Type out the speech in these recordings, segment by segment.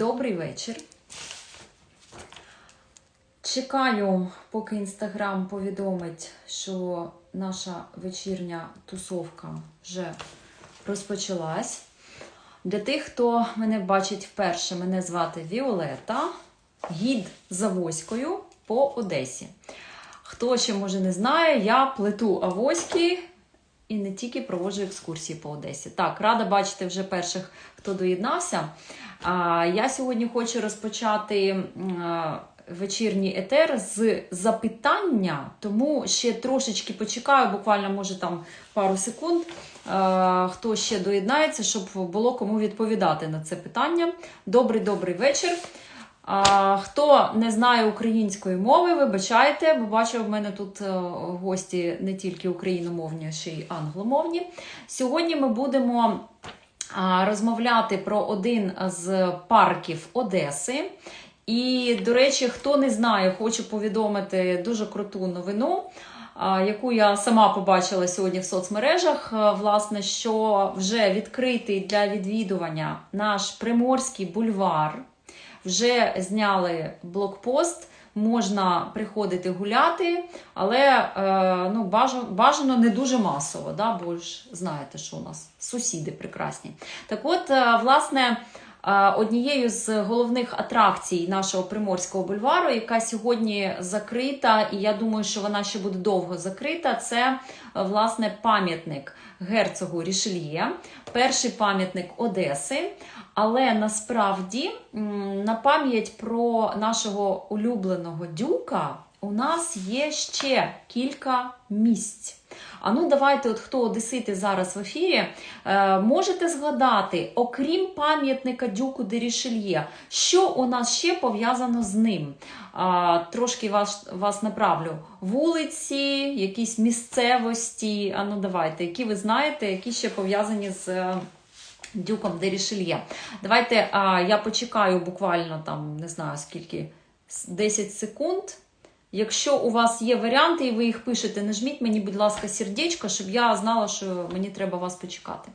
Добрий вечір. Чекаю, поки інстаграм повідомить, що наша вечірня тусовка вже розпочалась. Для тих, хто мене бачить вперше, мене звати Віолета, гід за Авоською по Одесі. Хто ще може не знає, я плету авоськи і не тільки проводжу екскурсії по Одесі. Так, рада бачити вже перших, хто доєднався. А, Я сьогодні хочу розпочати вечірній етер з запитання, тому ще трошечки почекаю, буквально, може, там пару секунд. Хто ще доєднається, щоб було кому відповідати на це питання. Добрий добрий вечір. Хто не знає української мови, вибачайте, бо бачу, в мене тут е, гості не тільки україномовні, ще й англомовні. Сьогодні ми будемо розмовляти про один з парків Одеси. І, до речі, хто не знає, хочу повідомити дуже круту новину, яку я сама побачила сьогодні в соцмережах. Власне, що вже відкритий для відвідування наш Приморський бульвар. Вже зняли блокпост, можна приходити гуляти, але е, ну, бажано, не дуже масово, да, бо ж знаєте, що у нас сусіди прекрасні. Так от, е, власне, е, однією з головних атракцій нашого Приморського бульвару, яка сьогодні закрита, і я думаю, що вона ще буде довго закрита, це власне пам'ятник герцогу Рішельє, перший пам'ятник Одеси. Але насправді на пам'ять про нашого улюбленого дюка у нас є ще кілька місць. А ну давайте, от хто одесити зараз в ефірі, е, можете згадати, окрім пам'ятника Дюку де Рішельє, що у нас ще пов'язано з ним? Трошки вас, вас направлю. Вулиці, якісь місцевості. А ну давайте, які ви знаєте, які ще пов'язані з. Дюком де Рішельє. Давайте а, я почекаю буквально там, не знаю скільки, 10 секунд. Якщо у вас є варіанти і ви їх пишете, нажміть мені, будь ласка, сердечко, щоб я знала, що мені треба вас почекати.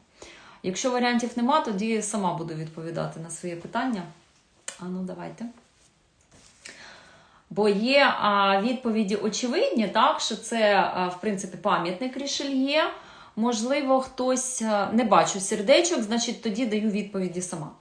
Якщо варіантів нема, тоді сама буду відповідати на своє питання. А ну, давайте. Бо є а, відповіді очевидні, так, що це, а, в принципі, пам'ятник Рішельє. Можливо, хтось не бачу сердечок, значить тоді даю відповіді сама.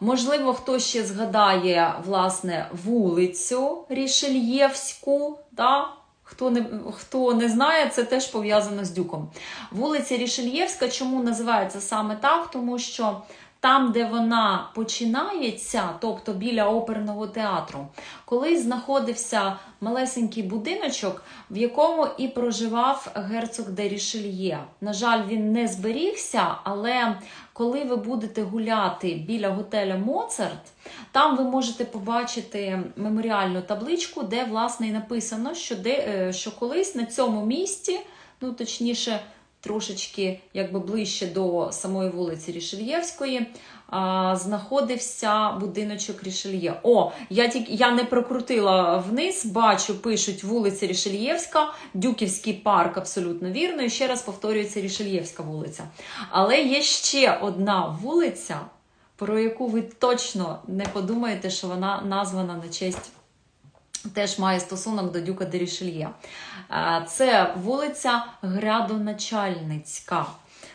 Можливо, хтось ще згадає власне вулицю Рішельєвську. Да? Хто не, хто не знає, це теж пов'язано з дюком. Вулиця Рішельєвська чому називається саме так? Тому що там, де вона починається, тобто біля оперного театру, колись знаходився малесенький будиночок, в якому і проживав герцог де Рішельє. На жаль, він не зберігся, але коли ви будете гуляти біля готеля Моцарт, там ви можете побачити меморіальну табличку, де власне і написано, що, де, е, що колись на цьому місці, ну точніше, трошечки якби ближче до самої вулиці Рішельєвської, знаходився будиночок Рішельє. О, я тільки я не прокрутила вниз, бачу, пишуть вулиця Рішельєвська, Дюківський парк, абсолютно вірно. І ще раз повторюється Рішельєвська вулиця. Але є ще одна вулиця, про яку ви точно не подумаєте, що вона названа на честь. Теж має стосунок до Дюка де Рішельє. Е, Це вулиця Градоначальницька.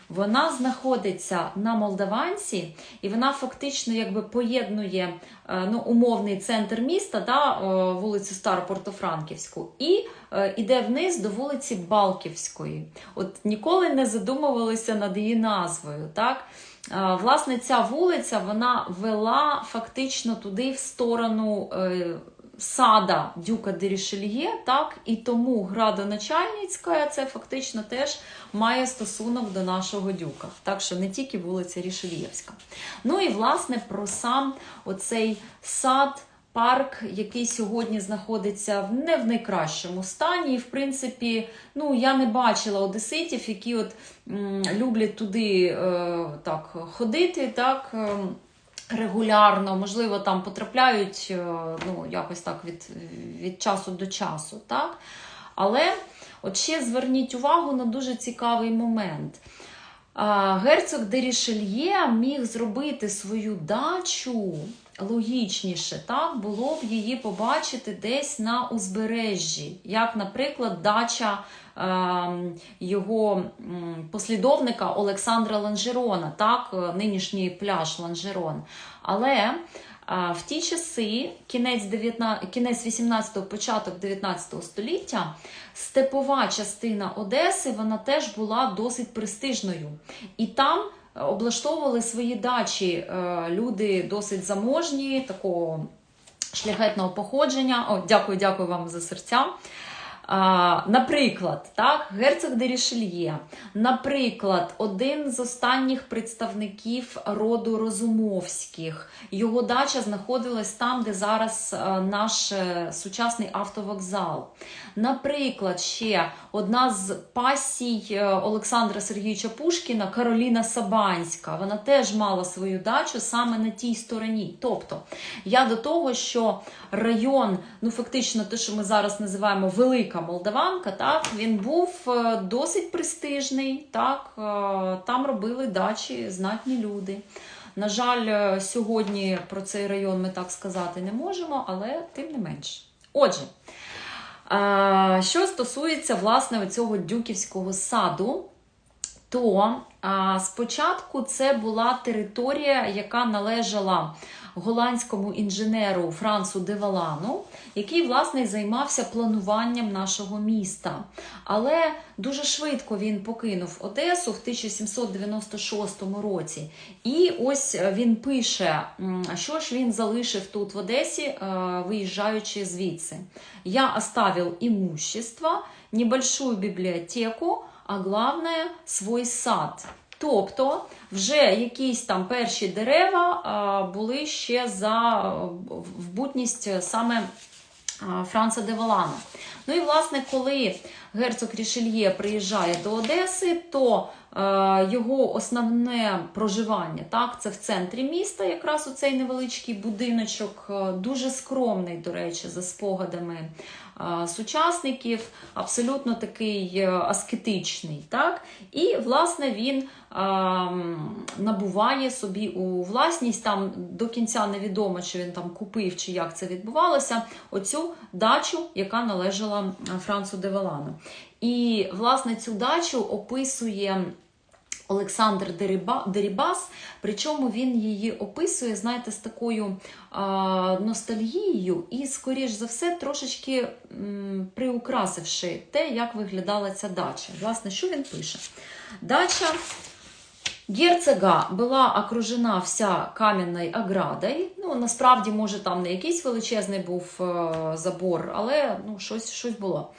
Вона знаходиться на Молдаванці, і вона фактично якби поєднує е, ну, умовний центр міста, да, е, вулицю Старопортофранківську, і е, іде вниз до вулиці Балківської. От ніколи не задумувалися над її назвою. Так? Е, Власне, ця вулиця вона вела фактично туди в сторону. Е, сада Дюка де Рішельє, так, і тому градоначальницька це фактично теж має стосунок до нашого дюка. Так що не тільки вулиця Рішельєвська. Ну і власне про сам оцей сад. Парк, який сьогодні знаходиться в не в найкращому стані. І, в принципі, ну я не бачила одеситів, які от м, люблять туди е, так ходити, так. ем, регулярно, можливо, там потрапляють е, ну, якось так від, від часу до часу. Так? Але от ще зверніть увагу на дуже цікавий момент. Герцог де Рішельє міг зробити свою дачу логічніше так, було б її побачити десь на узбережжі, як, наприклад, дача його послідовника Олександра Ланжерона, так, е, нинішній пляж Ланжерон. Але в ті часи, кінець, 19, кінець 18-го, початок 19 століття, степова частина Одеси вона теж була досить престижною. І там е, облаштовували свої дачі е, люди досить заможні, такого шляхетного походження. О, дякую, дякую вам за серця. Наприклад, так, герцог де Рішельє, наприклад, один з останніх представників роду Розумовських. Його дача знаходилась там, де зараз е, наш е, сучасний автовокзал. Наприклад, ще одна з пасій е, Олександра Сергійовича Пушкіна Кароліна Сабанська. Вона теж мала свою дачу саме на тій стороні. Тобто, я до того, що район, ну фактично, те, що ми зараз називаємо Велика Молдаванка, так він був е, досить престижний. Так, е, там робили дачі знатні люди. На жаль, е, сьогодні про цей район ми так сказати не можемо, але тим не менш. Отже, що стосується власне цього дюківського саду, то спочатку це була територія, яка належала голландському інженеру Франсу Девалану, який власне займався плануванням нашого міста. Але дуже швидко він покинув Одесу в 1796 році. І ось він пише, що ж він залишив тут в Одесі, е, виїжджаючи звідси. Я оставив имущество, небольшую бібліотеку, а головне свій сад. Тобто вже якісь там перші дерева були ще за в бутність саме Франца де Волана. Ну і власне, коли герцог Рішельє приїжджає до Одеси, то його основне проживання так, це в центрі міста, якраз у цей невеличкий будиночок, е, дуже скромний, до речі, за спогадами е, сучасників, абсолютно такий е, аскетичний. Так? І, власне, він е, набуває собі у власність. Там до кінця невідомо, чи він там купив, чи як це відбувалося, оцю дачу, яка належала е, Францу Девалану. І, власне, цю дачу описує. Олександр Дерібас, причому він її описує, знаєте, з такою а, ностальгією і, скоріш за все, трошечки м, приукрасивши те, як виглядала ця дача. Власне, що він пише? Дача Герцога була окружена вся кам'яною оградою. Ну, насправді, може, там не якийсь величезний був е, забор, але ну, щось, щось було.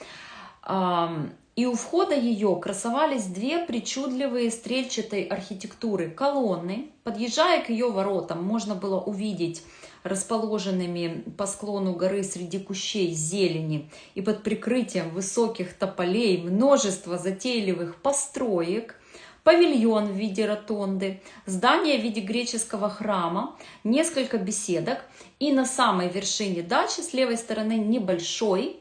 И у входа ее красовались две причудливые стрельчатой архитектуры колонны. Подъезжая к ее воротам, можно было увидеть расположенными по склону горы среди кущей зелени и под прикрытием высоких тополей множество затейливых построек, павильон в виде ротонды, здание в виде греческого храма, несколько беседок и на самой вершине дачи с левой стороны небольшой,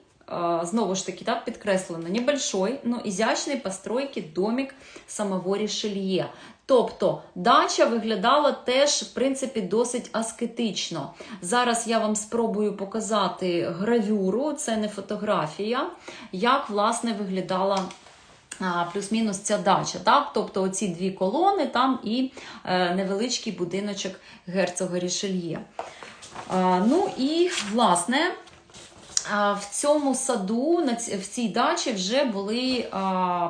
знову ж таки, так підкреслено, небольшой, но изящной постройки домик самого Рішельє. Тобто дача виглядала теж, в принципі, досить аскетично. Зараз я вам спробую показати гравюру, це не фотографія, як власне виглядала. Плюс-мінус ця дача, так? Тобто оці дві колони, там і е, невеличкий будиночок герцога Рішельє. Ну і, власне, В цьому саду, в цій дачі вже були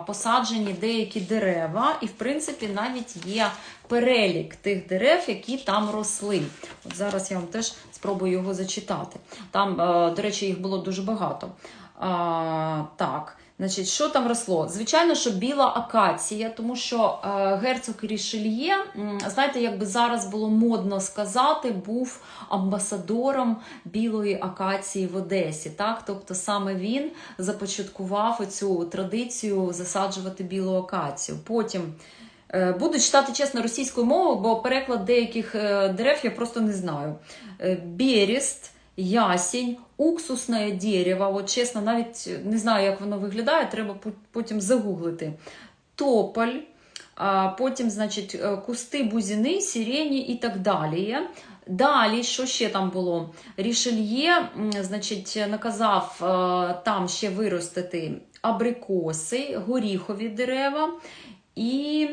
посаджені деякі дерева, і, в принципі, навіть є перелік тих дерев, які там росли. От зараз я вам теж спробую його зачитати. Там, до речі, їх було дуже багато. Так. Значить, що там росло? Звичайно, що біла акація, тому що е, герцог Рішельє, знаєте, якби зараз було модно сказати, був амбасадором білої акації в Одесі. Так? Тобто саме він започаткував цю традицію засаджувати білу акацію. Потім е, буду читати чесно російською мовою, бо переклад деяких е, дерев я просто не знаю. Е, Берест. Ясінь, уксусне дерево. От чесно, навіть не знаю, як воно виглядає, треба потім загуглити. Тополь, потім, значить, е, кусти бузини, сирені і так далі. Далі, що ще там було? Рішельє, значить, наказав е, там ще виростити абрикоси, горіхові дерева і.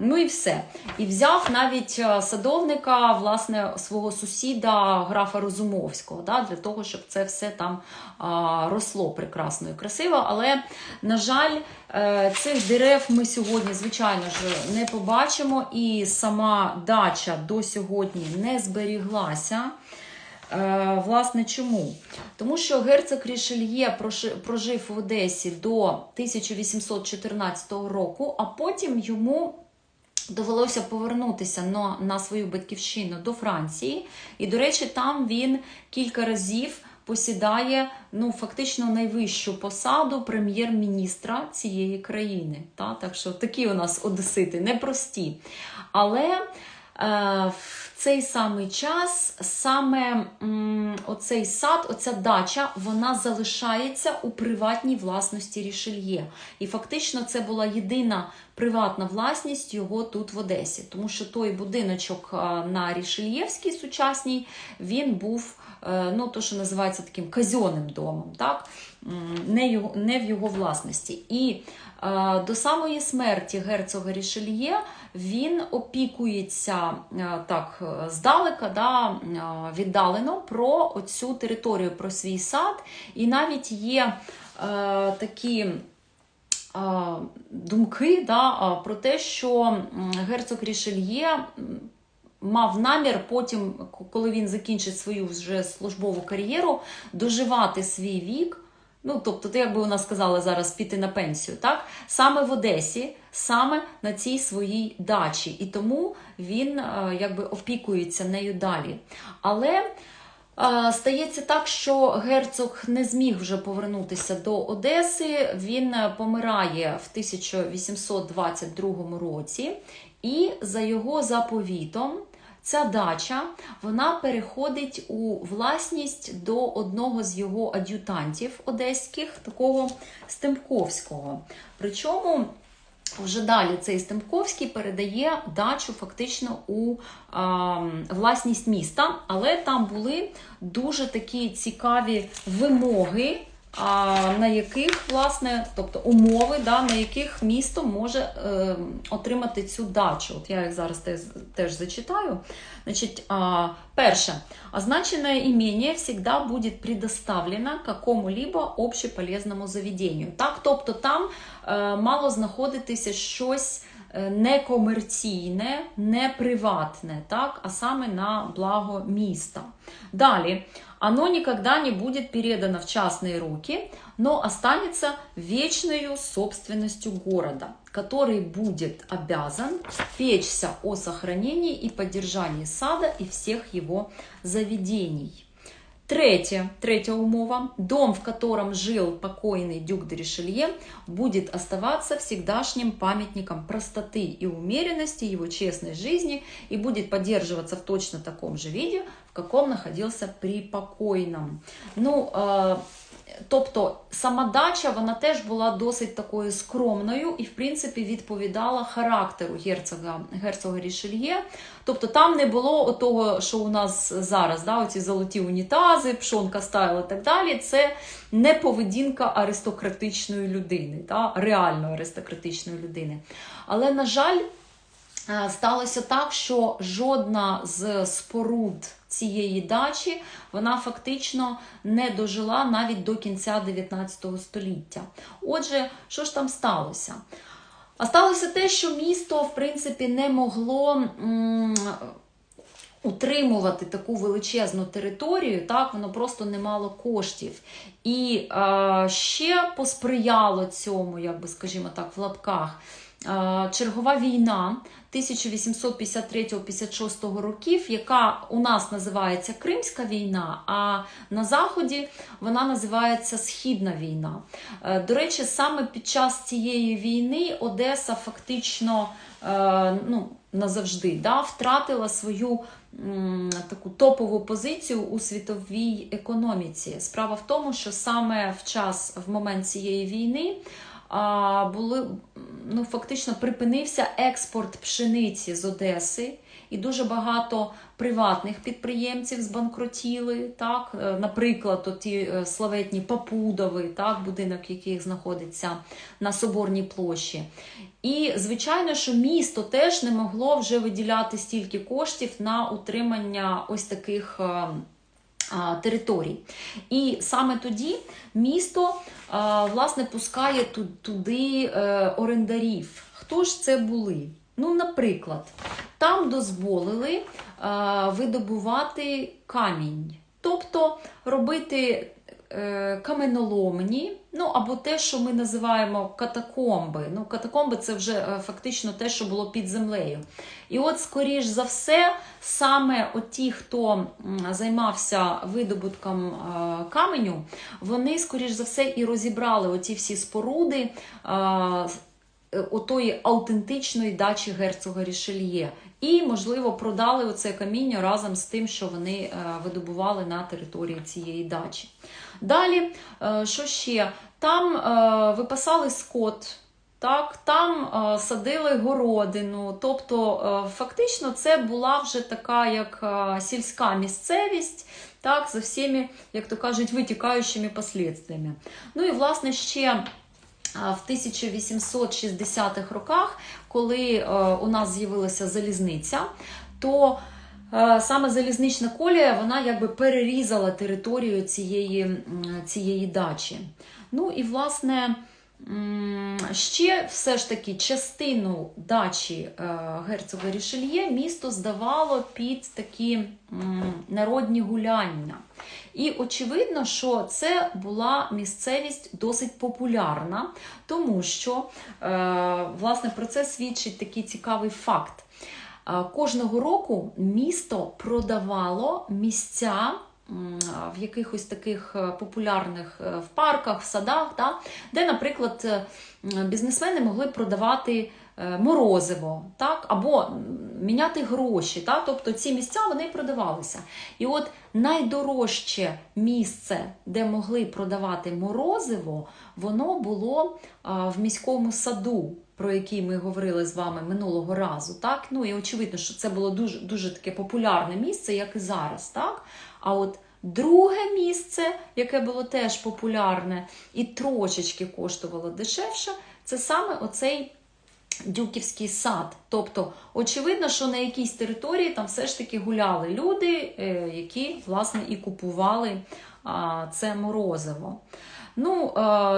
Ну і все. І взяв навіть е, садовника, власне, свого сусіда, графа Розумовського, да, для того, щоб це все там а, росло прекрасно і красиво. Але, на жаль, е, цих дерев ми сьогодні, звичайно ж, не побачимо, і сама дача до сьогодні не зберіглася. Е, Власне, чому? Тому що герцог Рішельє прожив в Одесі до 1814 року, а потім йому довелося повернутися на, на свою батьківщину до Франції. І, до речі, там він кілька разів посідає ну, фактично найвищу посаду прем'єр-міністра цієї країни. Та? Так що такі у нас одесити, непрості. Але е, цей самий час саме оцей сад, оця дача, вона залишається у приватній власності Рішельє. І фактично це була єдина приватна власність його тут в Одесі. Тому що той будиночок на Рішельєвській сучасній, він був, е, ну, то, що називається таким казьонним домом, так? Не, його, не в його власності. І е, до самої смерті герцога Рішельє він опікується е, так здалека, да, віддалено про оцю територію, про свій сад. І навіть є е, такі думки да, про те, що герцог Рішельє мав намір потім, коли він закінчить свою вже службову кар'єру, доживати свій вік. Ну, тобто, ти, як би вона сказала зараз, піти на пенсію, так? Саме в Одесі, саме на цій своїй дачі. І тому він е, якби опікується нею далі. Але стається так, що герцог не зміг вже повернутися до Одеси. Він помирає в 1822 році, і за його заповітом. Ця дача вона переходить у власність до одного з його ад'ютантів одеських, такого Стемковського. Причому вже далі цей Стемковський передає дачу фактично у а, власність міста, але там були дуже такі цікаві вимоги. На яких, власне, тобто умови, да, на яких місто може е, отримати цю дачу. От я їх зараз теж, теж зачитаю. Значить, а, перше. Означенное имение всегда будет предоставлено какому-либо общеполезному заведению. Так, тобто там е, мало знаходитися щось некомерційне, не приватне, так, а саме на благо міста. Далі. Оно никогда не будет передано в частные руки, но останется вечной собственностью города, который будет обязан печься о сохранении и поддержании сада и всех его заведений. Третье, третья умова. Дом, в котором жил покойный дюк де Ришелье, будет оставаться всегдашним памятником простоты и умеренности его честной жизни и будет поддерживаться в точно таком же виде, в каком находился при покойном. Ну, е, Тобто сама дача вона теж була досить такою скромною і, в принципі, відповідала характеру герцога, герцога Рішельє. Тобто там не було того, що у нас зараз, да, оці золоті унітази, пшонка стайл і так далі. Це не поведінка аристократичної людини, да, реально аристократичної людини. Але, на жаль, сталося так, що жодна з споруд цієї дачі вона фактично не дожила навіть до кінця 19 століття. Отже, що ж там сталося? А сталося те, що місто, в принципі, не могло. Утримувати таку величезну територію, так воно просто не мало коштів. І е, ще посприяло цьому, як би скажімо так, в лапках е, чергова війна 1853-56 років, яка у нас називається Кримська війна, а на Заході вона називається Східна війна. Е, До речі, саме під час цієї війни Одеса фактично е, ну, назавжди да, втратила свою таку топову позицію у світовій економіці. Справа в тому, що саме в час, в момент цієї війни були, ну, фактично припинився експорт пшениці з Одеси, і дуже багато приватних підприємців збанкротіли. Так? Е, Наприклад, ті е, славетні Папудови, так? будинок яких знаходиться на Соборній площі. І, звичайно, що місто теж не могло вже виділяти стільки коштів на утримання ось таких. Територій. І саме тоді місто власне пускає туди е, орендарів. Хто ж це були? Ну, наприклад, там дозволили видобувати камінь, тобто робити каменоломні, ну або те, що ми називаємо катакомби. Ну, катакомби це вже е, фактично те, що було під землею. І от, скоріш за все, саме ті, хто займався видобутком е, каменю, вони, скоріш за все, і розібрали оті всі споруди. е, е, Отої аутентичної дачі герцога Рішельє. І, можливо, продали оце каміння разом з тим, що вони е, видобували на території цієї дачі. Далі, е, що ще? Там е, випасали скот, так, там е, садили городину. Тобто, фактично, це була вже така як сільська місцевість, так, за всіми, як то кажуть, витікаючими послідствиями. Ну і, власне, ще. В 1860-х роках, коли у нас з'явилася залізниця, то саме залізнична колія вона якби перерізала територію цієї, цієї дачі. Ну і власне. Ще все ж таки частину дачі е, герцога Рішельє місто здавало під такі народні гуляння. І очевидно, що це була місцевість досить популярна, тому що е, власне про це свідчить такий цікавий факт. Кожного року місто продавало місця в якихось таких е, популярних е, в парках, в садах, да, де, наприклад, е, бізнесмени могли продавати морозиво, так, або міняти гроші. Так, тобто ці місця вони продавалися. І от найдорожче місце, де могли продавати морозиво, воно було в міському саду, про який ми говорили з вами минулого разу. Так? Ну і очевидно, що це було дуже, дуже таке популярне місце, як і зараз. Так? А от друге місце, яке було теж популярне і трошечки коштувало дешевше, це саме оцей. Дюківський сад. Тобто, очевидно, що на якійсь території там все ж таки гуляли люди, е, які, власне, і купували це морозиво. Ну, е,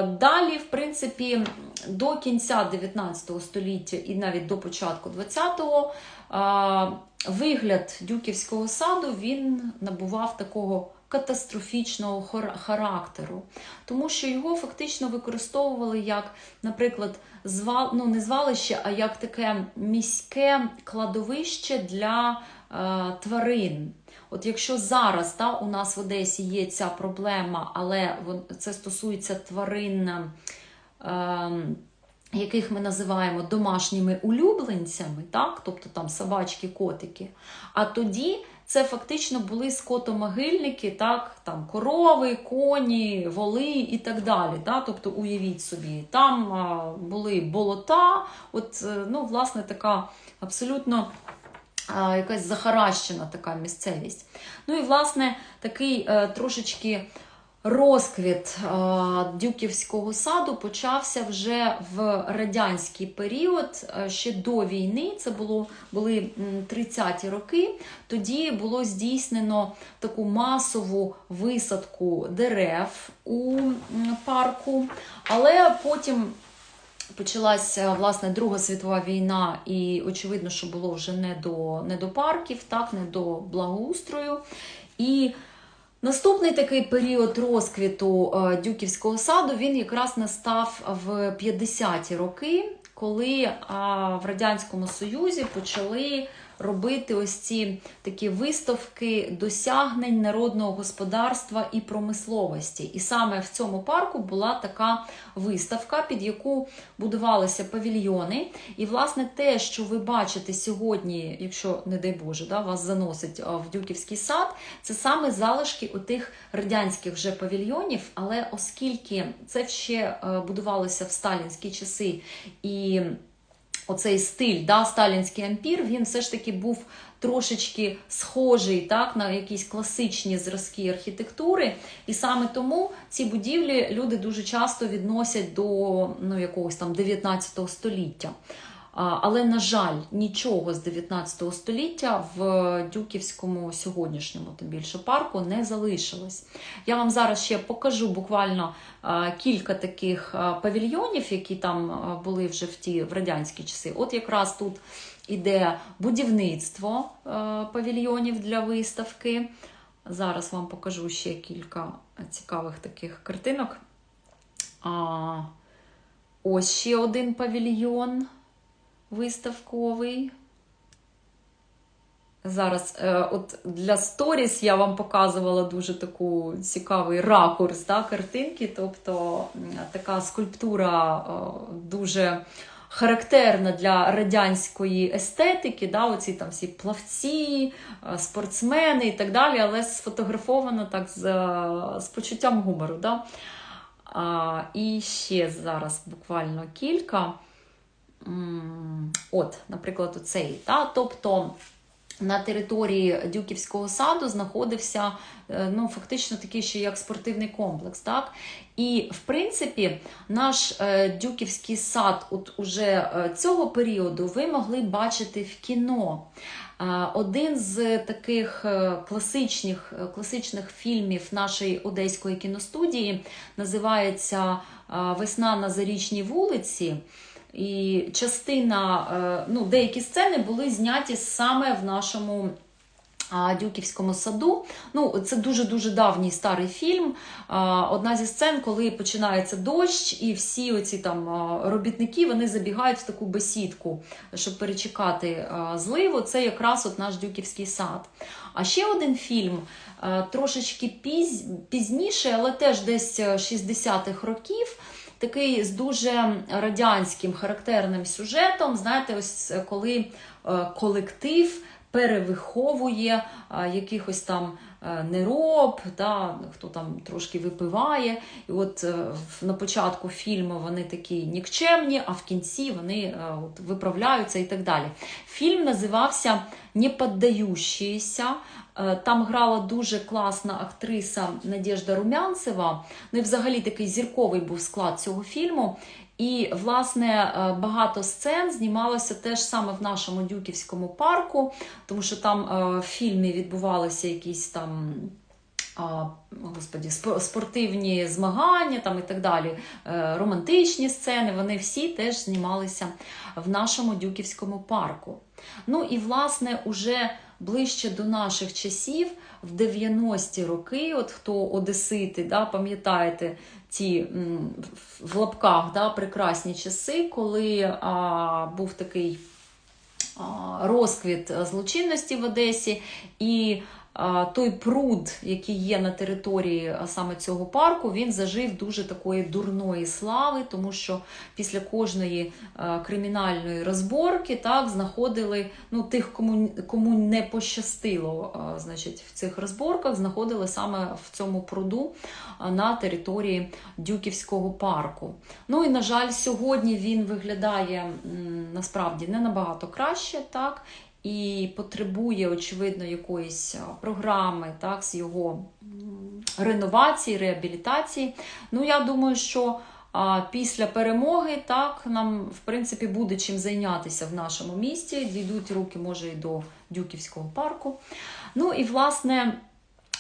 далі, в принципі, до кінця 19 століття і навіть до початку 20-го е, вигляд Дюківського саду він набував такого катастрофічного характеру, тому що його фактично використовували як, наприклад, звал, ну, не звалище, а як таке міське кладовище для тварин. От якщо зараз та, у нас в Одесі є ця проблема, але це стосується тварин, е, яких ми називаємо домашніми улюбленцями, так? тобто там собачки, котики. А тоді це фактично були скотомогильники, так? там корови, коні, воли і так далі. Так? Тобто уявіть собі, там а, були болота, от, е, ну, власне, така абсолютно якась захаращена така місцевість. Ну і, власне, такий е, трошечки розквіт е, Дюківського саду почався вже в радянський період, е, ще до війни. Це було, були м, 30-ті роки. Тоді було здійснено таку масову висадку дерев у парку, але потім почалася власне Друга світова війна, і очевидно, що було вже не до, не до парків, так, не до благоустрою. І Наступний такий період розквіту е, Дюківського саду він якраз настав в 50-ті роки, коли в Радянському Союзі почали робити ось ці такі виставки досягнень народного господарства і промисловості. І саме в цьому парку була така виставка, під яку будувалися павільйони. І, власне, те, що ви бачите сьогодні, якщо, не дай Боже, да, вас заносить в Дюківський сад, це саме залишки отих радянських вже павільйонів. Але оскільки це ще е, будувалося в сталінські часи і оцей стиль, да, сталінський ампір, він все ж таки був трошечки схожий так, на якісь класичні зразки архітектури. І саме тому ці будівлі люди дуже часто відносять до ну, якогось там 19 століття. Але, на жаль, нічого з 19 століття в Дюківському сьогоднішньому, тим більше парку, не залишилось. Я вам зараз ще покажу буквально кілька таких павільйонів, які там були вже в ті в радянські часи. От якраз тут іде будівництво павільйонів для виставки. Зараз вам покажу ще кілька цікавих таких картинок. Ось ще один павільйон виставковий. Зараз, е, от для сторіс я вам показувала дуже таку цікавий ракурс да, картинки. Тобто така скульптура е, дуже характерна для радянської естетики, да, оці там всі плавці, е, спортсмени і так далі, але сфотографовано так з, з почуттям гумору. Да. А, і ще зараз буквально кілька. От, наприклад, оцей. Та? Тобто на території Дюківського саду знаходився е, ну, фактично такий ще як спортивний комплекс. Так? І, в принципі, наш е, Дюківський сад от уже е, цього періоду ви могли бачити в кіно. Один з таких класичних, класичних фільмів нашої одеської кіностудії називається Весна на Зарічній вулиці. І частина, е, ну, деякі сцени були зняті саме в нашому Дюківському саду. Ну, це дуже-дуже давній старий фільм. Одна зі сцен, коли починається дощ, і всі оці там робітники вони забігають в таку бесідку, щоб перечекати зливу. Це якраз от наш Дюківський сад. А ще один фільм трошечки пізніше, але теж десь 60-х років. Такий з дуже радянським характерним сюжетом. Знаєте, ось е, коли е, колектив перевиховує е, якихось там нероб, да, хто там трошки випиває. І от на початку фільму вони такі нікчемні, а в кінці вони от, виправляються і так далі. Фільм називався Не поддающиеся. Е, Там грала дуже класна актриса Надєжда Румянцева. Ну і взагалі такий зірковий був склад цього фільму. І, власне, е, багато сцен знімалося теж саме в нашому Дюківському парку, тому що там е, в фільмі відбувалися якісь там. Господі, спортивні змагання там і так далі, е, романтичні сцени, вони всі теж знімалися в нашому Дюківському парку. Ну і, власне, уже ближче до наших часів, в 90-ті роки, от хто одесити, да, пам'ятаєте ці в- лапках да, прекрасні часи, коли а, був такий розквіт злочинності в Одесі, і той пруд, який є на території саме цього парку, він зажив дуже такої дурної слави, тому що після кожної кримінальної розборки так знаходили ну, тих, кому, кому не пощастило, значить, в цих розборках знаходили саме в цьому пруду на території Дюківського парку. Ну і на жаль, сьогодні він виглядає насправді не набагато краще, так. І потребує, очевидно, якоїсь програми так, з його реновації, реабілітації. Ну, я думаю, що а, після перемоги так, нам, в принципі, буде чим зайнятися в нашому місті. Дійдуть руки, може, і до Дюківського парку. Ну і, власне,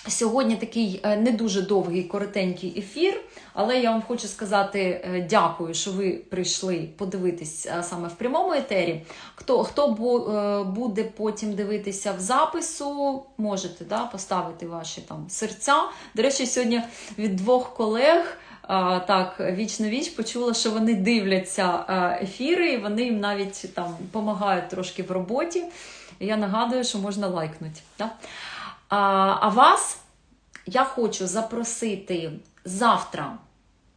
Сьогодні такий е, не дуже довгий, коротенький ефір, але я вам хочу сказати е, дякую, що ви прийшли подивитись е, саме в прямому етері. Хто, хто буде потім дивитися в запису, можете да, поставити ваші там серця. До речі, сьогодні від двох колег. Так, віч на віч почула, що вони дивляться ефіри, і вони їм навіть там допомагають трошки в роботі. Я нагадую, що можна лайкнути. Да? А, а вас я хочу запросити завтра,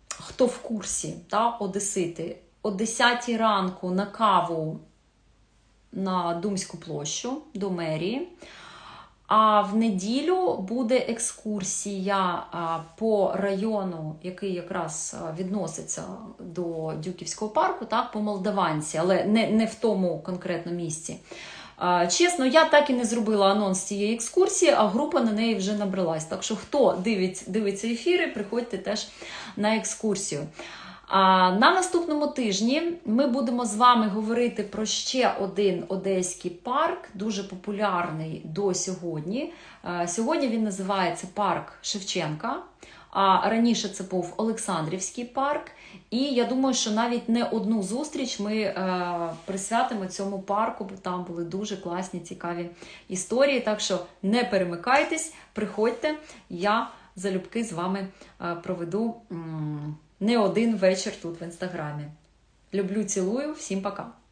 хто в курсі, та, Одесити, о 10 ранку на каву на Думську площу до мерії. А в неділю буде екскурсія по району, який якраз відноситься до Дюківського парку, так, по Молдаванці, але не, не в тому конкретно місці. Чесно, я так і не зробила анонс цієї екскурсії, а група на неї вже набралась. Так що, хто дивиться, дивиться ефіри, приходьте теж на екскурсію. А на наступному тижні ми будемо з вами говорити про ще один одеський парк, дуже популярний до сьогодні. Сьогодні він називається Парк Шевченка. А раніше це був Олександрівський парк. І я думаю, що навіть не одну зустріч ми е, присвятимо цьому парку, бо там були дуже класні, цікаві історії. Так що не перемикайтесь, приходьте. Я залюбки з вами е, проведу не один вечір тут в інстаграмі. Люблю, цілую, всім пока!